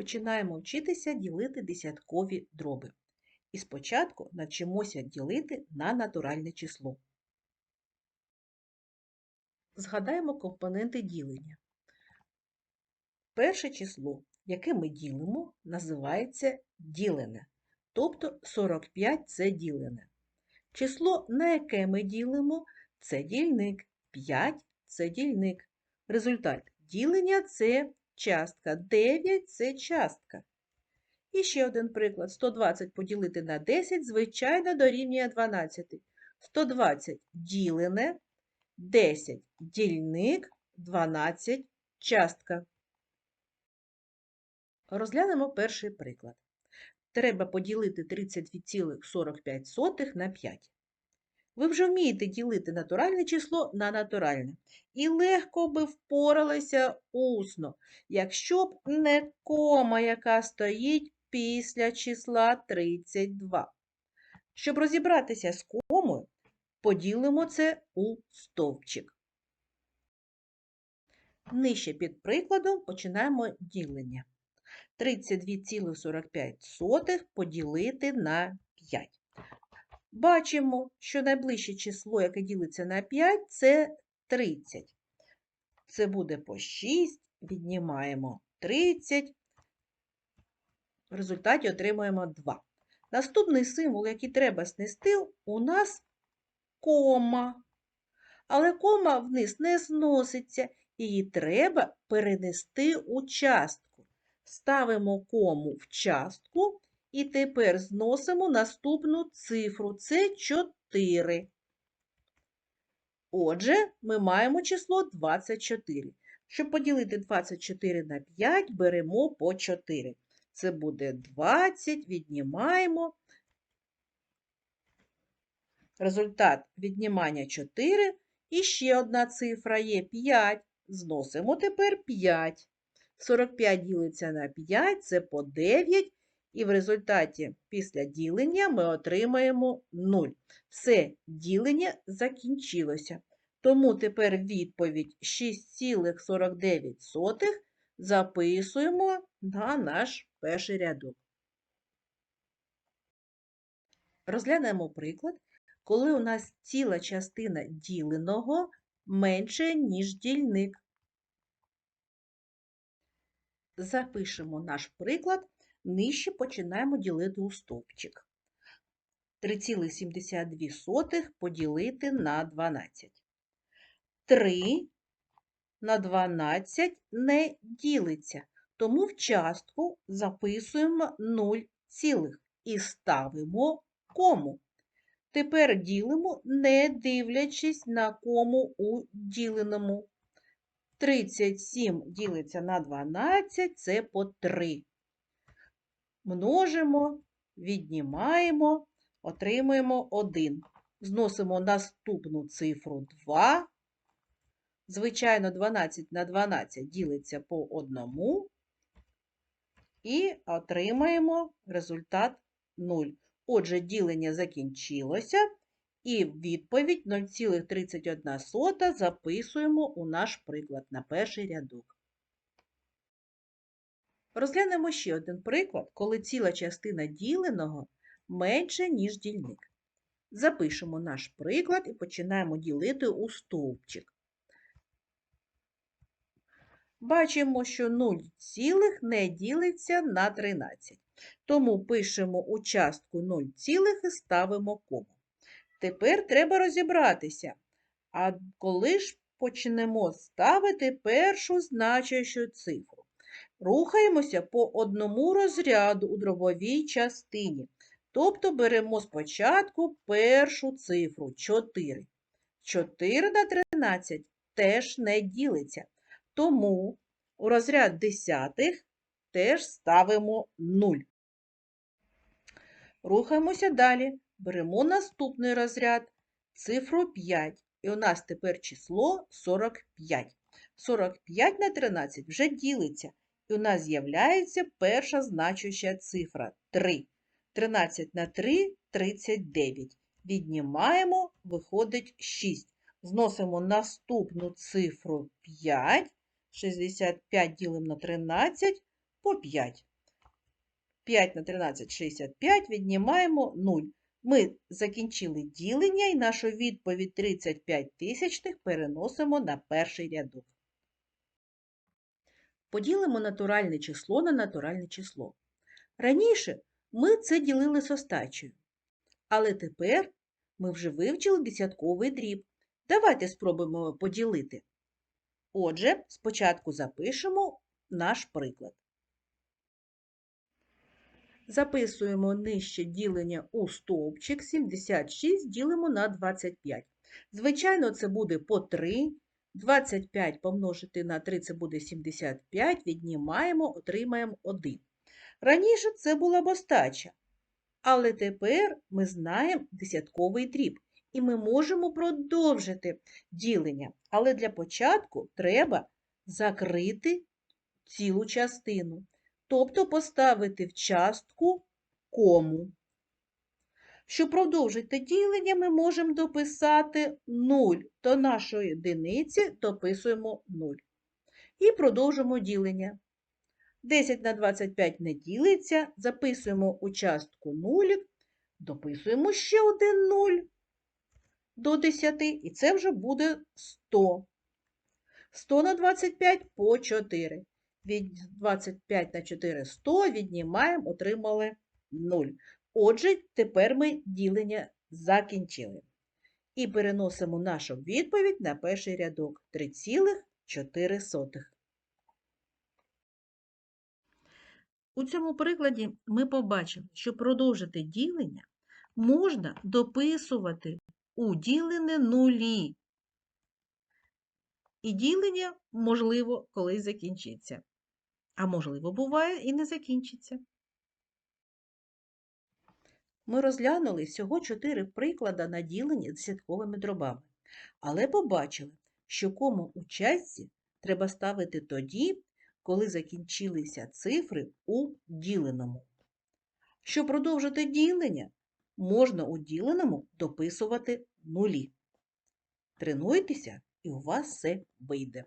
Починаємо вчитися ділити десяткові дроби. І спочатку навчимося ділити на натуральне число. Згадаємо компоненти ділення. Перше число, яке ми ділимо, називається ділене. Тобто 45 це ділене. Число, на яке ми ділимо, це дільник. 5 це дільник. Результат ділення це частка. 9 це частка. І ще один приклад. 120 поділити на 10, звичайно, дорівнює 12. 120 ділене, 10 дільник, 12 частка. Розглянемо перший приклад. Треба поділити 32,45 на 5. Ви вже вмієте ділити натуральне число на натуральне. І легко би впоралися усно, якщо б не кома, яка стоїть після числа 32. Щоб розібратися з комою, поділимо це у стовпчик. Нижче під прикладом починаємо ділення. 32,45 поділити на 5. Бачимо, що найближче число, яке ділиться на 5, це 30. Це буде по 6, віднімаємо 30, в результаті отримуємо 2. Наступний символ, який треба знести, у нас кома. Але кома вниз не зноситься, її треба перенести у частку. Ставимо кому в частку і тепер зносимо наступну цифру. Це 4. Отже, ми маємо число 24. Щоб поділити 24 на 5, беремо по 4. Це буде 20, віднімаємо. Результат віднімання 4. І ще одна цифра є 5. Зносимо тепер 5. 45 ділиться на 5, це по 9. І в результаті після ділення ми отримаємо 0. Все ділення закінчилося. Тому тепер відповідь 6,49 записуємо на наш перший рядок. Розглянемо приклад, коли у нас ціла частина діленого менше, ніж дільник. Запишемо наш приклад, нижче починаємо ділити у стовпчик. 3,72 поділити на 12. 3 на 12 не ділиться, тому в частку записуємо 0 цілих і ставимо кому. Тепер ділимо, не дивлячись на кому у діленому. 37 ділиться на 12, це по 3. Множимо, віднімаємо, отримуємо 1. Зносимо наступну цифру 2. Звичайно, 12 на 12 ділиться по 1. І отримаємо результат 0. Отже, ділення закінчилося. І відповідь 0,31 записуємо у наш приклад на перший рядок. Розглянемо ще один приклад, коли ціла частина діленого менше, ніж дільник. Запишемо наш приклад і починаємо ділити у стовпчик. Бачимо, що 0 цілих не ділиться на 13. Тому пишемо участку 0 цілих і ставимо кому. Тепер треба розібратися. А коли ж почнемо ставити першу значущу цифру? Рухаємося по одному розряду у дробовій частині. Тобто беремо спочатку першу цифру 4. 4 на 13 теж не ділиться. Тому у розряд десятих теж ставимо 0. Рухаємося далі. Беремо наступний розряд, цифру 5. І у нас тепер число 45. 45 на 13 вже ділиться. І у нас з'являється перша значуща цифра 3. 13 на 3 39. Віднімаємо, виходить 6. Зносимо наступну цифру 5. 65 ділимо на 13 по 5. 5 на 13 – 65, віднімаємо 0. Ми закінчили ділення і нашу відповідь 35 тисячних переносимо на перший рядок. Поділимо натуральне число на натуральне число. Раніше ми це ділили з остачею, але тепер ми вже вивчили десятковий дріб. Давайте спробуємо поділити. Отже, спочатку запишемо наш приклад. Записуємо нижче ділення у стовпчик 76 ділимо на 25. Звичайно, це буде по 3. 25 помножити на 3 це буде 75, віднімаємо, отримаємо 1. Раніше це була б остача, але тепер ми знаємо десятковий дріб, і ми можемо продовжити ділення. Але для початку треба закрити цілу частину, тобто поставити в частку кому. Щоб продовжити ділення, ми можемо дописати 0 до нашої одиниці дописуємо 0. І продовжимо ділення. 10 на 25 не ділиться, записуємо у частку 0, дописуємо ще один 0 до 10, і це вже буде 100. 100 на 25 по 4. Від 25 на 4 – 100, віднімаємо, отримали 0. Отже, тепер ми ділення закінчили. І переносимо нашу відповідь на перший рядок 3,4. У цьому прикладі ми побачимо, що продовжити ділення можна дописувати у ділене нулі. І ділення, можливо, колись закінчиться. А можливо, буває і не закінчиться. Ми розглянули всього чотири приклади на ділення десятковими дробами, але побачили, що кому у частці треба ставити тоді, коли закінчилися цифри у діленому. Щоб продовжити ділення, можна у діленому дописувати нулі. Тренуйтеся, і у вас все вийде.